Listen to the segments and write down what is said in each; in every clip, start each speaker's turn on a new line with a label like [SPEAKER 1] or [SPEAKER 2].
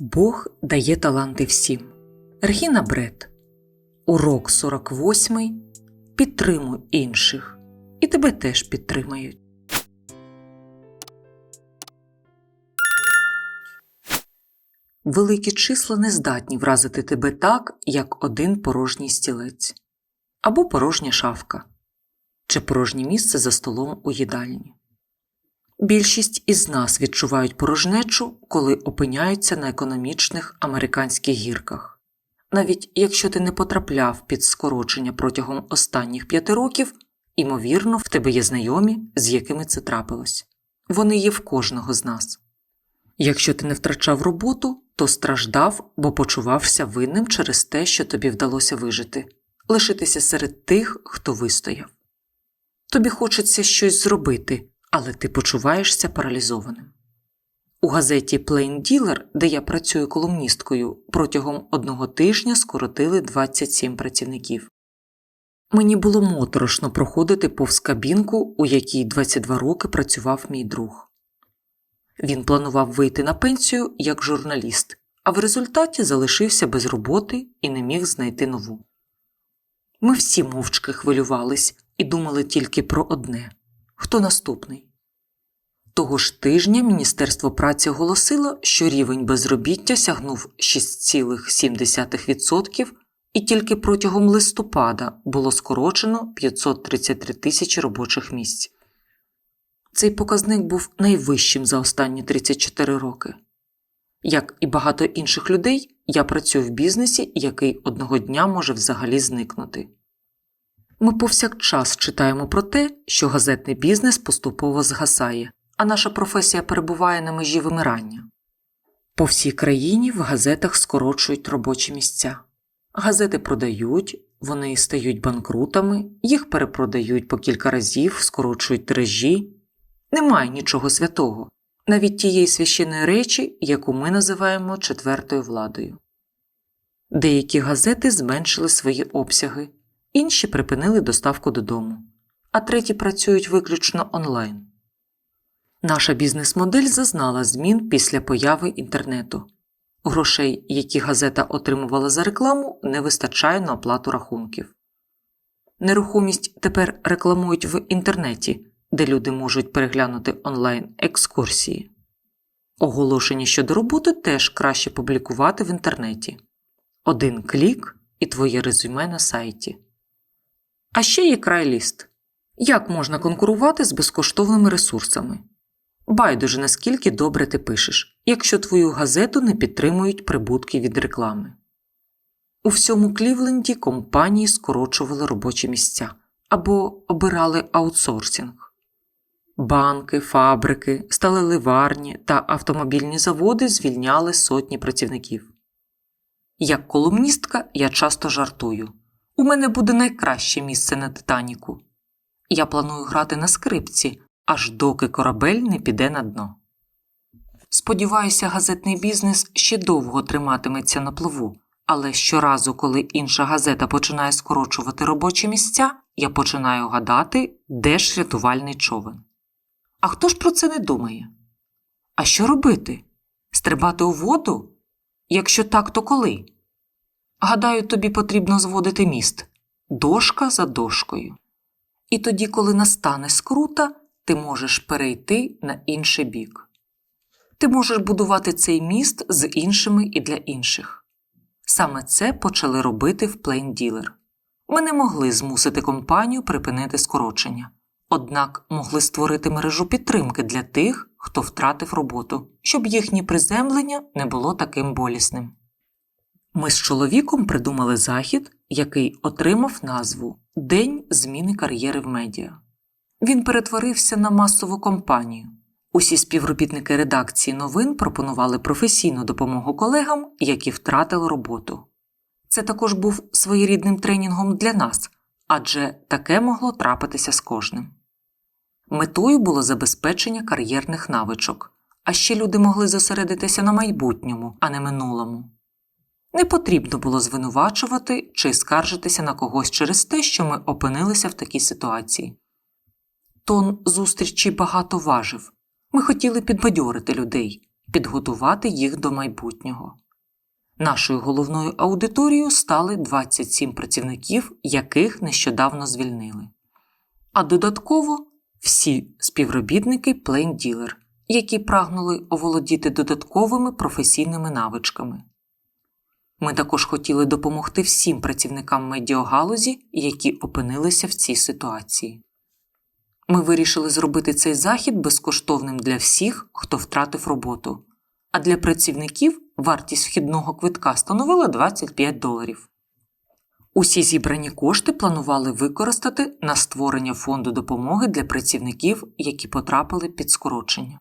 [SPEAKER 1] Бог дає таланти всім. Регіна Бред. Урок 48. Підтримуй інших. І тебе теж підтримають. Великі числа не здатні вразити тебе так, як один порожній стілець, або порожня шафка, чи порожнє місце за столом у їдальні. Більшість із нас відчувають порожнечу, коли опиняються на економічних американських гірках. Навіть якщо ти не потрапляв під скорочення протягом останніх п'яти років, імовірно, в тебе є знайомі, з якими це трапилось. Вони є в кожного з нас. Якщо ти не втрачав роботу, то страждав, бо почувався винним через те, що тобі вдалося вижити, лишитися серед тих, хто вистояв. Тобі хочеться щось зробити, але ти почуваєшся паралізованим. У газеті Plain Dealer, де я працюю колумністкою, протягом одного тижня скоротили 27 працівників. Мені було моторошно проходити повз кабінку, у якій 22 роки працював мій друг. Він планував вийти на пенсію як журналіст, а в результаті залишився без роботи і не міг знайти нову. Ми всі мовчки хвилювались і думали тільки про одне хто наступний. Того ж тижня Міністерство праці оголосило, що рівень безробіття сягнув 6,7% і тільки протягом листопада було скорочено 533 тисячі робочих місць. Цей показник був найвищим за останні 34 роки. Як і багато інших людей, я працюю в бізнесі, який одного дня може взагалі зникнути. Ми повсякчас читаємо про те, що газетний бізнес поступово згасає, а наша професія перебуває на межі вимирання. По всій країні в газетах скорочують робочі місця. Газети продають, вони стають банкрутами, їх перепродають по кілька разів, скорочують тиражі. Немає нічого святого, навіть тієї священної речі, яку ми називаємо четвертою владою. Деякі газети зменшили свої обсяги, інші припинили доставку додому, а треті працюють виключно онлайн. Наша бізнес-модель зазнала змін після появи інтернету. Грошей, які газета отримувала за рекламу, не вистачає на оплату рахунків. Нерухомість тепер рекламують в інтернеті, де люди можуть переглянути онлайн екскурсії. Оголошення щодо роботи теж краще публікувати в інтернеті. Один клік і твоє резюме на сайті. А ще є крайліст. Як можна конкурувати з безкоштовними ресурсами? Байдуже наскільки добре ти пишеш, якщо твою газету не підтримують прибутки від реклами. У всьому Клівленді компанії скорочували робочі місця або обирали аутсорсинг. Банки, фабрики, сталеливарні та автомобільні заводи звільняли сотні працівників. Як колумністка я часто жартую у мене буде найкраще місце на Титаніку. Я планую грати на скрипці, аж доки корабель не піде на дно. Сподіваюся, газетний бізнес ще довго триматиметься на плаву, але щоразу, коли інша газета починає скорочувати робочі місця, я починаю гадати, де ж рятувальний човен. А хто ж про це не думає? А що робити? Стрибати у воду? Якщо так, то коли? Гадаю, тобі потрібно зводити міст дошка за дошкою. І тоді, коли настане скрута, ти можеш перейти на інший бік. Ти можеш будувати цей міст з іншими і для інших. Саме це почали робити в Dealer. Ми не могли змусити компанію припинити скорочення, однак могли створити мережу підтримки для тих, хто втратив роботу, щоб їхнє приземлення не було таким болісним. Ми з чоловіком придумали захід, який отримав назву День зміни кар'єри в медіа. Він перетворився на масову кампанію. Усі співробітники редакції новин пропонували професійну допомогу колегам, які втратили роботу. Це також був своєрідним тренінгом для нас, адже таке могло трапитися з кожним. Метою було забезпечення кар'єрних навичок, а ще люди могли зосередитися на майбутньому, а не минулому. Не потрібно було звинувачувати чи скаржитися на когось через те, що ми опинилися в такій ситуації. Тон зустрічі багато важив. Ми хотіли підбадьорити людей, підготувати їх до майбутнього. Нашою головною аудиторією стали 27 працівників, яких нещодавно звільнили. А додатково всі співробітники Dealer, які прагнули оволодіти додатковими професійними навичками. Ми також хотіли допомогти всім працівникам медіагалузі, які опинилися в цій ситуації. Ми вирішили зробити цей захід безкоштовним для всіх, хто втратив роботу, а для працівників вартість вхідного квитка становила 25 доларів. Усі зібрані кошти планували використати на створення фонду допомоги для працівників, які потрапили під скорочення.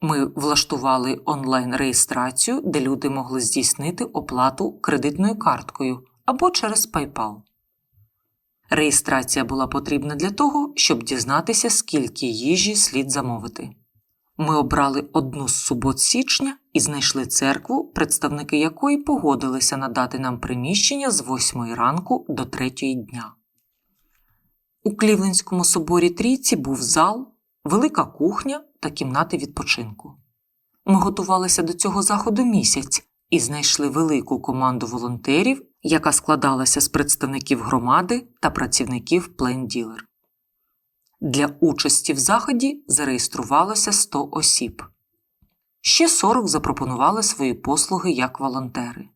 [SPEAKER 1] Ми влаштували онлайн-реєстрацію, де люди могли здійснити оплату кредитною карткою або через PayPal. Реєстрація була потрібна для того, щоб дізнатися, скільки їжі слід замовити. Ми обрали одну з субот січня і знайшли церкву, представники якої погодилися надати нам приміщення з 8 ранку до 3 дня. У Клівленському соборі Трійці був зал, велика кухня та кімнати відпочинку. Ми готувалися до цього заходу місяць і знайшли велику команду волонтерів, яка складалася з представників громади та працівників Dealer. Для участі в заході зареєструвалося 100 осіб. Ще 40 запропонували свої послуги як волонтери.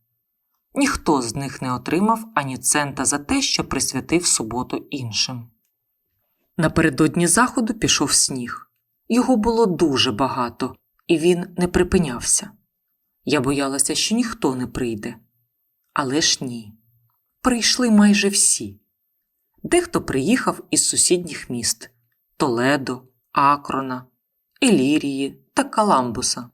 [SPEAKER 1] Ніхто з них не отримав ані цента за те, що присвятив суботу іншим. Напередодні заходу пішов сніг. Його було дуже багато, і він не припинявся. Я боялася, що ніхто не прийде. Але ж ні. Прийшли майже всі. Дехто приїхав із сусідніх міст Толедо, Акрона, Елірії та Каламбуса.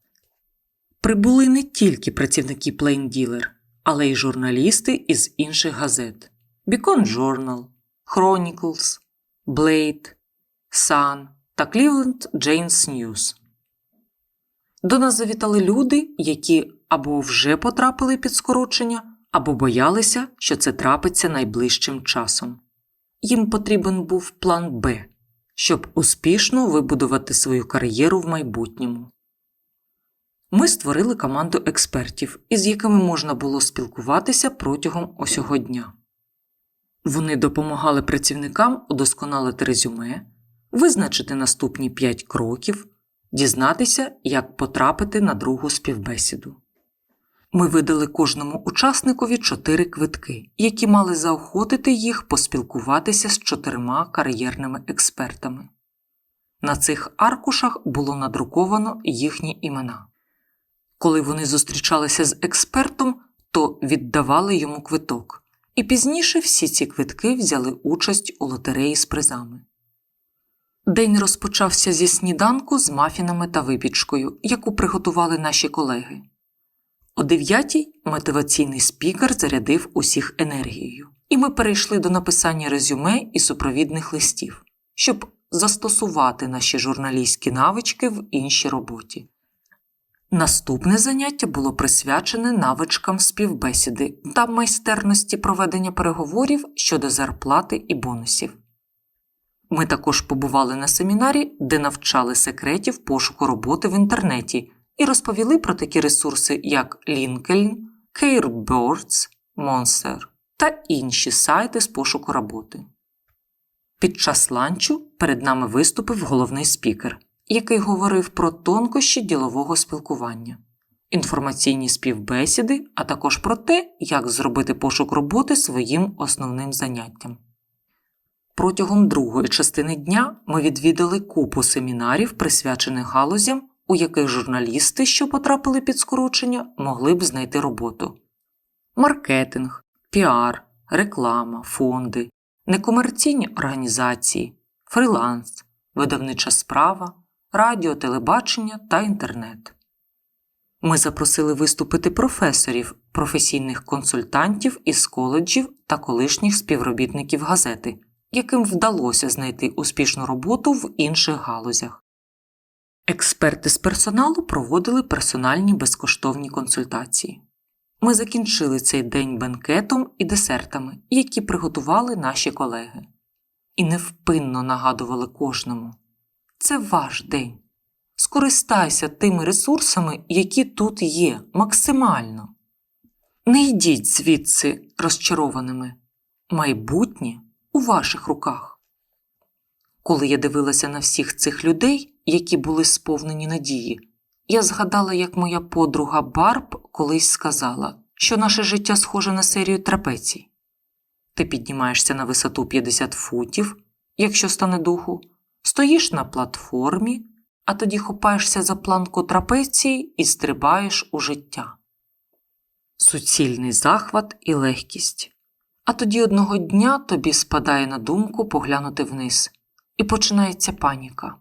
[SPEAKER 1] Прибули не тільки працівники Dealer, але й журналісти із інших газет Beacon Journal, Chronicles, Blade, Sun та Cleveland Janes News. До нас завітали люди, які або вже потрапили під скорочення, або боялися, що це трапиться найближчим часом. Їм потрібен був план Б, щоб успішно вибудувати свою кар'єру в майбутньому. Ми створили команду експертів, із якими можна було спілкуватися протягом усього дня. Вони допомагали працівникам удосконалити резюме, визначити наступні 5 кроків, дізнатися, як потрапити на другу співбесіду. Ми видали кожному учасникові чотири квитки, які мали заохотити їх поспілкуватися з чотирма кар'єрними експертами. На цих аркушах було надруковано їхні імена. Коли вони зустрічалися з експертом, то віддавали йому квиток, і пізніше всі ці квитки взяли участь у лотереї з призами. День розпочався зі сніданку з мафінами та випічкою, яку приготували наші колеги. О дев'ятій мотиваційний спікер зарядив усіх енергією, і ми перейшли до написання резюме і супровідних листів, щоб застосувати наші журналістські навички в іншій роботі. Наступне заняття було присвячене навичкам співбесіди та майстерності проведення переговорів щодо зарплати і бонусів. Ми також побували на семінарі, де навчали секретів пошуку роботи в інтернеті і розповіли про такі ресурси, як LinkedIn, Carebirds, Monster та інші сайти з пошуку роботи. Під час ланчу перед нами виступив головний спікер, який говорив про тонкощі ділового спілкування, інформаційні співбесіди, а також про те, як зробити пошук роботи своїм основним заняттям. Протягом другої частини дня ми відвідали купу семінарів, присвячених галузям, у яких журналісти, що потрапили під скорочення, могли б знайти роботу: маркетинг, піар, реклама, фонди, некомерційні організації, фриланс, видавнича справа, радіо, телебачення та інтернет. Ми запросили виступити професорів, професійних консультантів із коледжів та колишніх співробітників газети, яким вдалося знайти успішну роботу в інших галузях. Експерти з персоналу проводили персональні безкоштовні консультації. Ми закінчили цей день бенкетом і десертами, які приготували наші колеги, і невпинно нагадували кожному це ваш день. Скористайся тими ресурсами, які тут є, максимально. Не йдіть звідси розчарованими. Майбутнє у ваших руках. Коли я дивилася на всіх цих людей, які були сповнені надії, я згадала, як моя подруга Барб колись сказала, що наше життя схоже на серію трапецій. Ти піднімаєшся на висоту 50 футів, якщо стане духу, стоїш на платформі, а тоді хопаєшся за планку трапеції і стрибаєш у життя. Суцільний захват і легкість. А тоді одного дня тобі спадає на думку поглянути вниз, і починається паніка.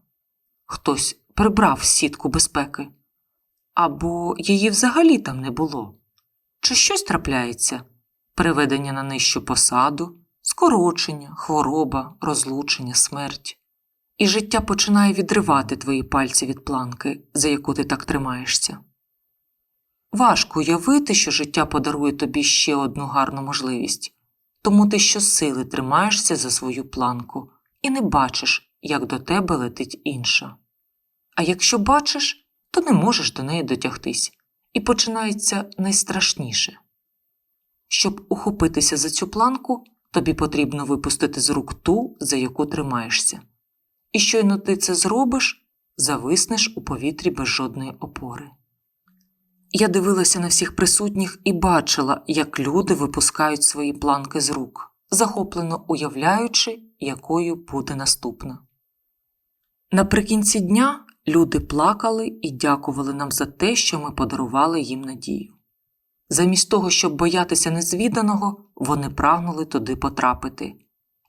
[SPEAKER 1] Хтось прибрав сітку безпеки, або її взагалі там не було. Чи щось трапляється? Переведення на нижчу посаду, скорочення, хвороба, розлучення, смерть. І життя починає відривати твої пальці від планки, за яку ти так тримаєшся. Важко уявити, що життя подарує тобі ще одну гарну можливість, тому ти щосили тримаєшся за свою планку і не бачиш, як до тебе летить інша. А якщо бачиш, то не можеш до неї дотягтись, і починається найстрашніше. Щоб ухопитися за цю планку, тобі потрібно випустити з рук ту, за яку тримаєшся. І щойно ти це зробиш, зависнеш у повітрі без жодної опори. Я дивилася на всіх присутніх і бачила, як люди випускають свої планки з рук, захоплено уявляючи, якою буде наступна. Наприкінці дня люди плакали і дякували нам за те, що ми подарували їм надію. Замість того, щоб боятися незвіданого, вони прагнули туди потрапити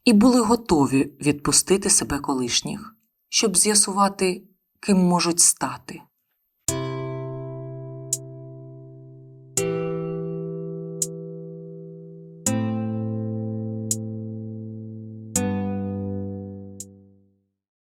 [SPEAKER 1] і були готові відпустити себе колишніх, щоб з'ясувати, ким можуть стати.